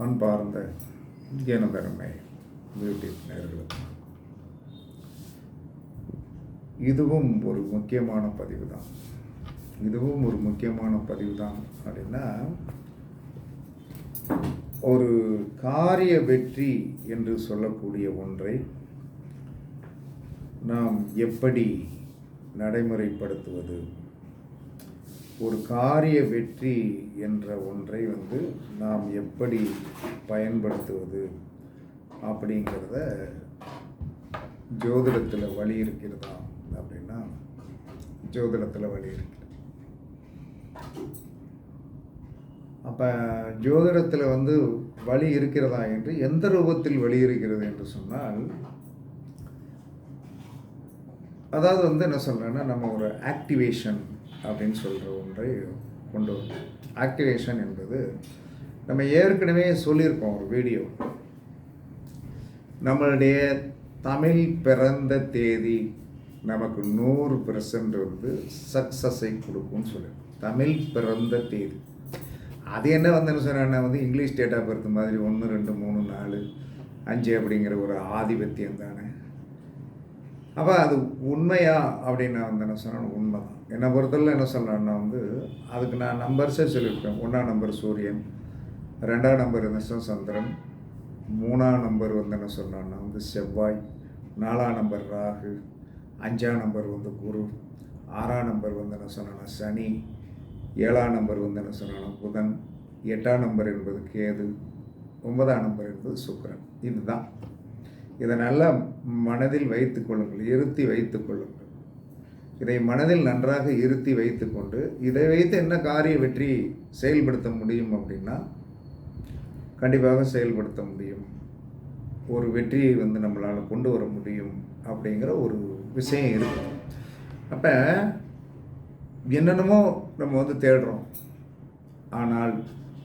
அன்பார்ந்த ஜனதரமை யூடியூப் நேர்களுக்கு இதுவும் ஒரு முக்கியமான பதிவு தான் இதுவும் ஒரு முக்கியமான பதிவு தான் அப்படின்னா ஒரு காரிய வெற்றி என்று சொல்லக்கூடிய ஒன்றை நாம் எப்படி நடைமுறைப்படுத்துவது ஒரு காரிய வெற்றி என்ற ஒன்றை வந்து நாம் எப்படி பயன்படுத்துவது அப்படிங்கிறத ஜோதிடத்தில் வழி இருக்கிறதா அப்படின்னா ஜோதிடத்தில் வழி இருக்கிறது அப்போ ஜோதிடத்தில் வந்து வழி இருக்கிறதா என்று எந்த ரூபத்தில் வழி இருக்கிறது என்று சொன்னால் அதாவது வந்து என்ன சொல்கிறேன்னா நம்ம ஒரு ஆக்டிவேஷன் அப்படின்னு சொல்கிற ஒன்றை கொண்டு வரும். ஆக்டிவேஷன் என்பது நம்ம ஏற்கனவே சொல்லியிருக்கோம் ஒரு வீடியோ நம்மளுடைய தமிழ் பிறந்த தேதி நமக்கு நூறு பெர்சன்ட் வந்து சக்ஸஸை கொடுக்கும்னு சொல்லியிருக்கோம். தமிழ் பிறந்த தேதி. அது என்ன வந்து என்ன சொன்னா வந்து இங்கிலீஷ் டேட் ஆஃப் பர்த் மாதிரி ஒன்று ரெண்டு மூணு நாலு அஞ்சு அப்படிங்கிற ஒரு ஆதிபத்தியம் தானே. அப்போ அது உண்மையா அப்படின்னு நான் வந்து என்ன சொன்னேன் உண்மை தான் என்னை பொறுத்தவரை என்ன சொல்கிறேன்னா வந்து அதுக்கு நான் நம்பர்ஸே சொல்லியிருக்கேன். ஒன்றாம் நம்பர் சூரியன் ரெண்டாம் நம்பர் என்ன சந்திரன் மூணாம் நம்பர் வந்து என்ன சொன்னான்னா வந்து செவ்வாய் நாலாம் நம்பர் ராகு அஞ்சாம் நம்பர் வந்து குரு ஆறாம் நம்பர் வந்து என்ன சொன்னா சனி ஏழாம் நம்பர் வந்து என்ன சொன்னா புதன் எட்டாம் நம்பர் என்பது கேது ஒன்பதாம் நம்பர் என்பது சுக்கரன். இதுதான். இதை நல்லா மனதில் வைத்து கொள்ளுங்கள் இருத்தி வைத்து கொள்ளுங்கள். இதை மனதில் நன்றாக இருத்தி வைத்துக்கொண்டு இதை வைத்து என்ன காரிய வெற்றி செயல்படுத்த முடியும் அப்படின்னா கண்டிப்பாக செயல்படுத்த முடியும். ஒரு வெற்றியை வந்து நம்மளால் கொண்டு வர முடியும் அப்படிங்கிற ஒரு விஷயம் இருக்கு. அப்போ என்னென்னமோ நம்ம வந்து தேடுறோம். ஆனால்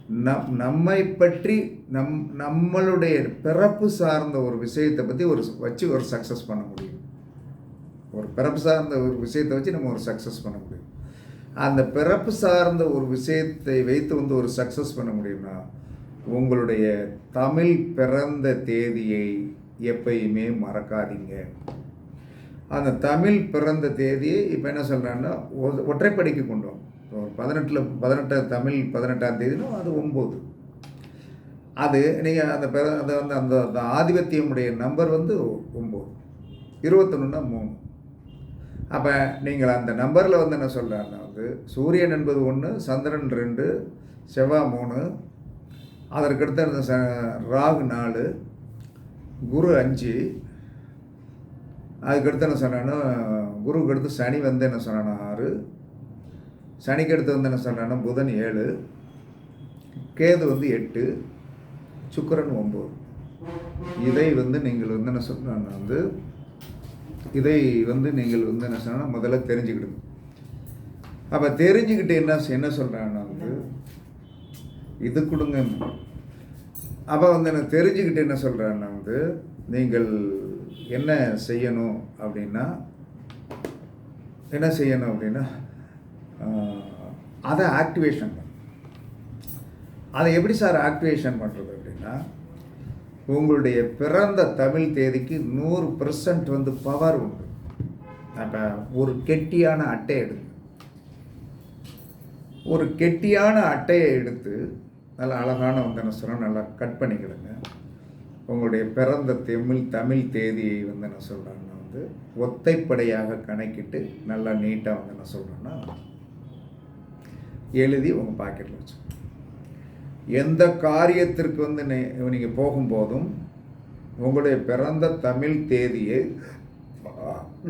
நம் நம்மை பற்றி நம் நம்மளுடைய பிறப்பு சார்ந்த ஒரு விஷயத்தை பற்றி ஒரு வச்சு ஒரு சக்ஸஸ் பண்ண முடியும். ஒரு பிறப்பு சார்ந்த ஒரு விஷயத்தை வச்சு நம்ம ஒரு சக்ஸஸ் பண்ண முடியும். அந்த பிறப்பு சார்ந்த ஒரு விஷயத்தை வைத்து வந்து ஒரு சக்ஸஸ் பண்ண முடியும்னா உங்களுடைய தமிழ் பிறந்த தேதியை எப்பயுமே மறக்காதீங்க. அந்த தமிழ் பிறந்த தேதியை இப்போ என்ன சொல்கிறேன்னா ஒற்றைப்படிக்கு கொண்டு வாங்க. ஒரு பதினெட்டில் பதினெட்டு தமிழ் பதினெட்டாம் தேதினா அது ஒம்பது அது நீங்கள் அந்த பிற அந்த வந்து அந்த அந்த ஆதிபத்தியமுடைய நம்பர் வந்து ஒம்பது இருபத்தொன்னுனா மூணு. அப்போ நீங்கள் அந்த நம்பரில் வந்து என்ன சொல்கிறாருன்னா வந்து சூரியன் என்பது ஒன்று சந்திரன் ரெண்டு செவ்வாய் மூணு அதற்கடுத்து அந்த ச ராகு நாலு குரு அஞ்சு அதுக்கடுத்து என்ன சொன்னான்னா குருவுக்கு அடுத்து சனி வந்து என்ன சொன்னான்னா ஆறு சனிக்கு அடுத்து வந்து என்ன சொன்னான்னா புதன் ஏழு கேது வந்து எட்டு சுக்கரன் ஒம்பது இதை வந்து நீங்கள் வந்து என்ன சொன்னா வந்து இதை வந்து நீங்கள் வந்து என்ன சொன்னால் முதல்ல தெரிஞ்சுக்கிடுங்க. அப்போ தெரிஞ்சுக்கிட்டு என்ன என்ன சொல்கிறாங்கன்னா வந்து இது கொடுங்க. அப்போ வந்து என்ன தெரிஞ்சுக்கிட்டு என்ன சொல்கிறான்னா வந்து நீங்கள் என்ன செய்யணும் அப்படின்னா என்ன செய்யணும் அப்படின்னா அதை ஆக்டிவேஷன் அதை எப்படி சார் ஆக்டிவேஷன் பண்ணுறது அப்படின்னா உங்களுடைய பிறந்த தமிழ் தேதிக்கு நூறு பெர்சன்ட் வந்து பவர் உண்டு. அப்போ ஒரு கெட்டியான அட்டை எடுங்க. ஒரு கெட்டியான அட்டையை எடுத்து நல்லா அழகான வந்து என்ன சொல்கிறோம் நல்லா கட் பண்ணிக்கிடுங்க. உங்களுடைய பிறந்த தமிழ் தமிழ் தேதியை வந்து என்ன சொல்கிறாங்கன்னா வந்து ஒத்தைப்படையாக கணக்கிட்டு நல்லா நீட்டாக வந்து என்ன சொல்கிறேன்னா எழுதி உங்கள் பாக்கெட்டில் வச்சு எந்த காரியத்திற்கு வந்து நீங்கள் போகும்போதும் உங்களுடைய பிறந்த தமிழ் தேதியை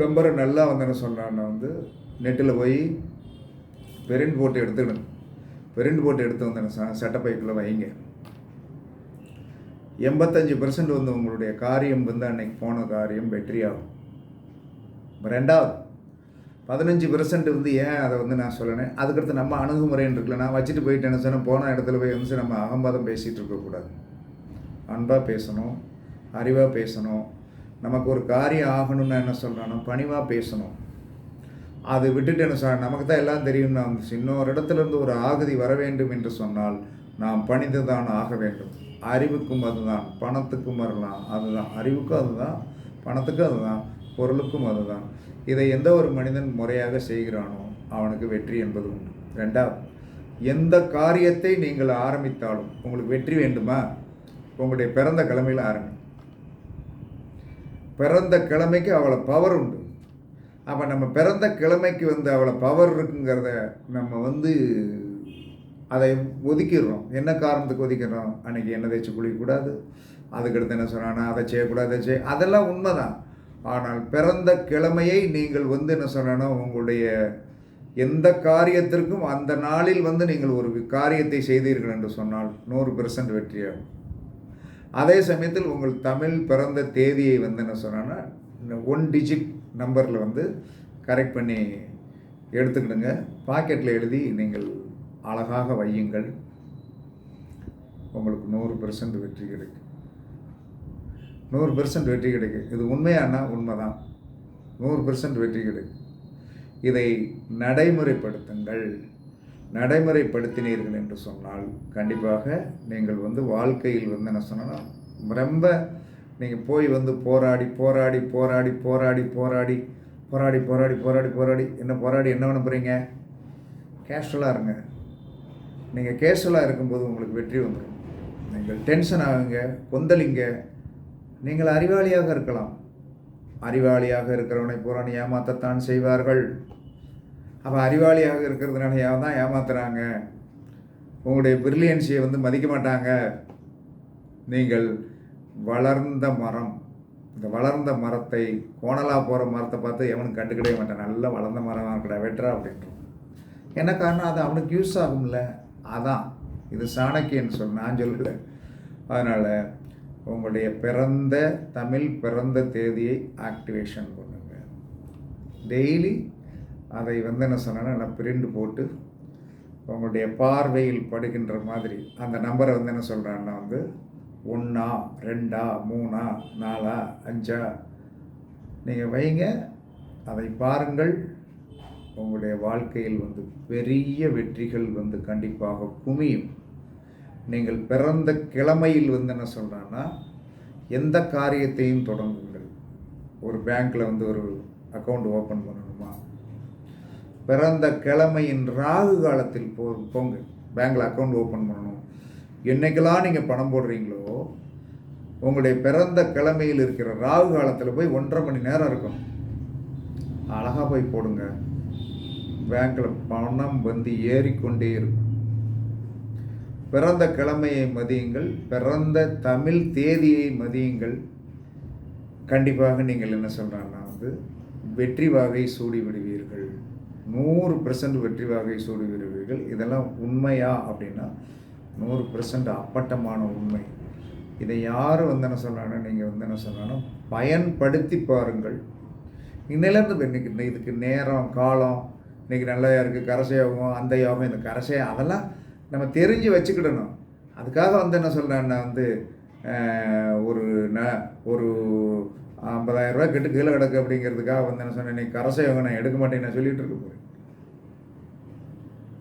நம்பரை நல்லா வந்து என்ன சொல்கிறான்னா வந்து நெட்டில் போய் பிரிண்ட் போட்டு எடுத்துக்கணும். பிரிண்ட் போட்டு எடுத்து வந்து சட்ட சட்டப்பைக்குள்ளே வைங்க. எண்பத்தஞ்சு பர்சன்ட் வந்து உங்களுடைய காரியம் வந்து அன்னைக்கு போன காரியம் வெற்றியாகும். ரெண்டாவது பதினஞ்சு பெர்சன்ட் வந்து ஏன் அதை வந்து நான் சொல்லணேன் அதுக்கடுத்து நம்ம அணுகுமுறைன்னு இருக்குல்ல நான் வச்சுட்டு போயிட்டேன்னு சொன்னால் போன இடத்துல போய் வந்து நம்ம அகம்பாதம் பேசிகிட்டு இருக்கக்கூடாது அன்பாக பேசணும் அறிவாக பேசணும். நமக்கு ஒரு காரியம் ஆகணும்னு என்ன சொல்கிறானோ பணிவாக பேசணும். அது விட்டுட்டு என்ன சொல்ல நமக்கு தான் எல்லாம் தெரியும்னா வந்துச்சு இன்னொரு இடத்துல இருந்து ஒரு ஆகுதி வர வேண்டும் என்று சொன்னால் நாம் பணிந்து தான் ஆக வேண்டும். அறிவுக்கும் அதுதான் பணத்துக்கும் வரலாம். அதுதான். அறிவுக்கும் அதுதான் பணத்துக்கும் அதுதான். பொருளுக்கும் அதுதான். இதை எந்த ஒரு மனிதன் முறையாக செய்கிறானோ அவனுக்கு வெற்றி என்பது உண்டு. ரெண்டாவது எந்த காரியத்தை நீங்கள் ஆரம்பித்தாலும் உங்களுக்கு வெற்றி வேண்டுமா? உங்களுடைய பிறந்த கிழமையில் ஆரம்பி. பிறந்த கிழமைக்கு அவ்வளோ பவர் உண்டு. அப்போ நம்ம பிறந்த கிழமைக்கு வந்து அவ்வளோ பவர் இருக்குங்கிறத நம்ம வந்து அதை ஒதுக்கிடுறோம். என்ன காரணத்துக்கு ஒதுக்கிடுறோம்? அன்றைக்கி எண்ணெய் தேய்ச்சி குளிக்கக்கூடாது? அதுக்கடுத்து என்ன சொல்கிறானா அதை செய்யக்கூடாது அதை செய்ய அதெல்லாம் உண்மைதான். ஆனால் பிறந்த கிழமையை நீங்கள் வந்து என்ன சொன்னா உங்களுடைய எந்த காரியத்திற்கும் அந்த நாளில் வந்து நீங்கள் ஒரு காரியத்தை செய்தீர்கள் என்று சொன்னால் நூறு பெர்சன்ட் வெற்றியாகும். அதே சமயத்தில் உங்கள் தமிழ் பிறந்த தேதியை வந்து என்ன சொன்னா ஒன் டிஜிட் நம்பரில் வந்து கரெக்ட் பண்ணி எடுத்துக்கிடுங்க. பாக்கெட்டில் எழுதி நீங்கள் அழகாக வையுங்கள். உங்களுக்கு நூறு பெர்சன்ட் வெற்றி கிடைக்கும். நூறு பெர்சன்ட் வெற்றி கிடைக்கும் இது உண்மையானா? உண்மைதான். நூறு பெர்சன்ட் வெற்றி கிடைக்கும் இதை நடைமுறைப்படுத்துங்கள். நடைமுறைப்படுத்தினீர்கள் என்று சொன்னால் கண்டிப்பாக நீங்கள் வந்து வாழ்க்கையில் வந்து என்ன சொன்னால் ரொம்ப நீங்கள் போய் வந்து போராடி போராடி போராடி போராடி போராடி போராடி போராடி போராடி போராடி என்ன போராடி என்ன பண்ண போகிறீங்க கேஷுவலாக இருங்க. நீங்கள் கேஷுவலாக இருக்கும்போது உங்களுக்கு வெற்றி வந்துடும் நீங்கள் டென்ஷன் ஆகுங்க கொந்தளிங்க. நீங்கள் அறிவாளியாக இருக்கலாம். அறிவாளியாக இருக்கிறவனை புறான் ஏமாற்றத்தான் செய்வார்கள். அப்போ அறிவாளியாக இருக்கிறதுனால தான் ஏமாத்துறாங்க? உங்களுடைய பிரில்லியன்ஸியை வந்து மதிக்க மாட்டாங்க. நீங்கள் வளர்ந்த மரம் இந்த வளர்ந்த மரத்தை கோணலாக போகிற மரத்தை பார்த்து எவனும் கண்டுக்கிடவே மாட்டான். நல்லா வளர்ந்த மரமாக இருக்கடா வெட்டுறா அப்படின்றோம் என்ன காரணம்? அது அவனுக்கு யூஸ் ஆகும்ல. அதான். இது சாணக்கியன்னு சொன்ன நான் சொல்லலை. அதனால் உங்களுடைய பிறந்த தமிழ் பிறந்த தேதியை ஆக்டிவேஷன் பண்ணுங்க. டெய்லி அதை வந்து என்ன சொன்னேன்னா நான் பிரிண்ட் போட்டு உங்களுடைய பார்வையில் படுகின்ற மாதிரி அந்த நம்பரை வந்து என்ன சொல்கிறேன்னா வந்து ஒன்றா ரெண்டா மூணா நாலா அஞ்சா நீங்கள் வைங்க. அதை பாருங்கள். உங்களுடைய வாழ்க்கையில் வந்து பெரிய வெற்றிகள் வந்து கண்டிப்பாக குமியும். நீங்கள் பிறந்த கிழமையில் வந்து என்ன சொல்கிறேன்னா எந்த காரியத்தையும் தொடங்குங்கள் ஒரு பேங்க்கில் வந்து ஒரு அக்கௌண்ட் ஓப்பன் பண்ணணுமா? பிறந்த கிழமையின் ராகு காலத்தில் போ போங்க. பேங்க்கில் அக்கௌண்ட் ஓப்பன் பண்ணணும். என்றைக்கெல்லாம் நீங்கள் பணம் போடுறீங்களோ உங்களுடைய பிறந்த கிழமையில் இருக்கிற ராகு காலத்தில் போய் ஒன்றரை மணி நேரம் இருக்கும் அழகாக போய் போடுங்க. பேங்க்கில் பணம் வந்து ஏறிக்கொண்டே இருக்கும். பிறந்த கிழமையை மதியுங்கள் பிறந்த தமிழ் தேதியை மதியுங்கள். கண்டிப்பாக நீங்கள் என்ன சொல்கிறாங்கன்னா வந்து வெற்றி வாகை சூடி விடுவீர்கள். நூறு பெர்சன்ட் வெற்றி வாகை சூடி விடுவீர்கள். இதெல்லாம் உண்மையா அப்படின்னா நூறு பெர்சன்ட் அப்பட்டமான உண்மை. இதை யார் வந்து என்ன சொல்கிறாங்கன்னா நீங்கள் வந்து என்ன சொல்லணும் பயன்படுத்தி பாருங்கள். இன்னிலேருந்து இன்னைக்கு இதுக்கு நேரம் காலம் இன்றைக்கி நல்ல இருக்குது கரசை யோகம் அந்த யோகம் இந்த கரசை அதெல்லாம் நம்ம தெரிஞ்சு வச்சுக்கிடணும். அதுக்காக வந்து என்ன சொல்கிறேன்னா வந்து ஒரு ந ஒரு ஐம்பதாயிரம் ரூபா கெட்டு கீழே கிடக்கு அப்படிங்கிறதுக்காக வந்து என்ன சொன்னேன் நீ கரசை நான் எடுக்க மாட்டேன் நான் சொல்லிகிட்டு இருக்க போகிறேன்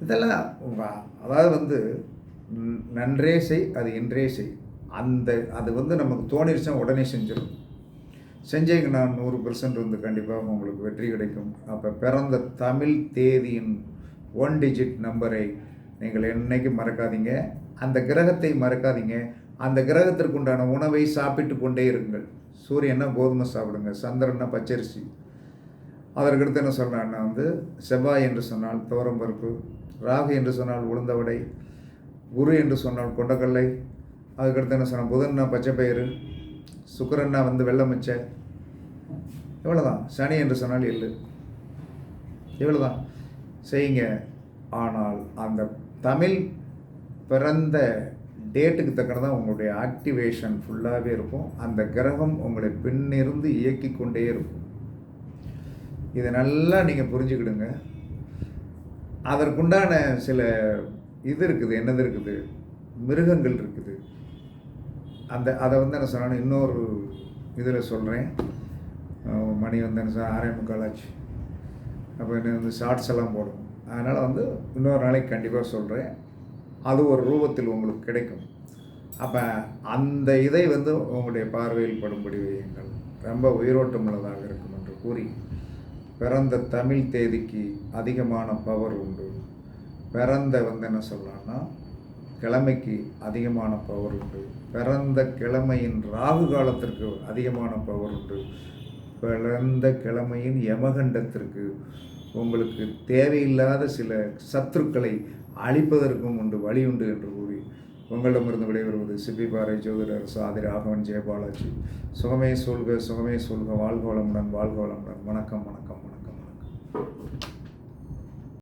இதெல்லாம் அதாவது வந்து நன்றே செய் அது இன்றே செய். அந்த அது வந்து நமக்கு தோணிருச்சா உடனே செஞ்சிடும் செஞ்சீங்கன்னா நூறு பெர்சன்ட் வந்து கண்டிப்பாக உங்களுக்கு வெற்றி கிடைக்கும். அப்போ பிறந்த தமிழ் தேதியின் ஒன் டிஜிட் நம்பரை நீங்கள் என்னைக்கும் மறக்காதீங்க. அந்த கிரகத்தை மறக்காதீங்க. அந்த கிரகத்திற்கு உண்டான உணவை சாப்பிட்டு கொண்டே இருங்கள். சூரியன்னா கோதுமை சாப்பிடுங்க. சந்திரன்னா பச்சரிசி. அதற்கடுத்து என்ன சொல்கிறான்னா வந்து செவ்வாய் என்று சொன்னால் துவரம்பருப்பு ராகு என்று சொன்னால் உளுந்தவடை குரு என்று சொன்னால் கொண்டக்கல்லை அதுக்கடுத்து என்ன சொன்னால் புதன்னா பச்சைப்பயிறு சுக்கரன்னா வந்து வெள்ளமிச்சை இவ்வளோதான் சனி என்று சொன்னால் எள்ளு. இவ்வளோதான் செய்யுங்க. ஆனால் அந்த தமிழ் பிறந்த டேட்டுக்கு தக்கனதான் உங்களுடைய ஆக்டிவேஷன் ஃபுல்லாகவே இருக்கும். அந்த கிரகம் உங்களை பின்னிருந்து இயக்கி கொண்டே இருக்கும். இதை நல்லா நீங்கள் புரிஞ்சுக்கிடுங்க. அதற்குண்டான சில இது இருக்குது என்னது இருக்குது? மிருகங்கள் இருக்குது. அந்த அதை வந்து என்ன சொன்னாலும் இன்னொரு இதில் சொல்கிறேன் மணி வந்து என்ன சார் ஆறே முக்கால் ஆச்சு அப்போ என்ன வந்து ஷார்ட்ஸ் எல்லாம் போடும் அதனால் வந்து இன்னொரு நாளைக்கு கண்டிப்பாக சொல்கிறேன் அது ஒரு ரூபத்தில் உங்களுக்கு கிடைக்கும். அப்போ அந்த இதை வந்து உங்களுடைய பார்வையில் படும்படி வையுங்கள். ரொம்ப உயிரோட்டமுள்ளதாக இருக்கும் என்று கூறி பிறந்த தமிழ் தேதிக்கு அதிகமான பவர் உண்டு. பிறந்த வந்து என்ன சொல்லலாம்னா கிழமைக்கு அதிகமான பவர் உண்டு. பிறந்த கிழமையின் ராகு காலத்திற்கு அதிகமான பவர் உண்டு. பிறந்த கிழமையின் யமகண்டத்திற்கு உங்களுக்கு தேவையில்லாத சில சத்துருக்களை அழிப்பதற்கும் உண்டு வழி உண்டு என்று கூறி உங்களிடமிருந்து விடைபெறுவது சிப்பிபாறை ஜோதிடர் சாதி ராகவன் ஜெயபாலாஜி சுகமே சொல்க சுகமே சொல்க வாழ்க வளமுடன் வாழ்க வளமுடன். வணக்கம் வணக்கம் வணக்கம் வணக்கம்.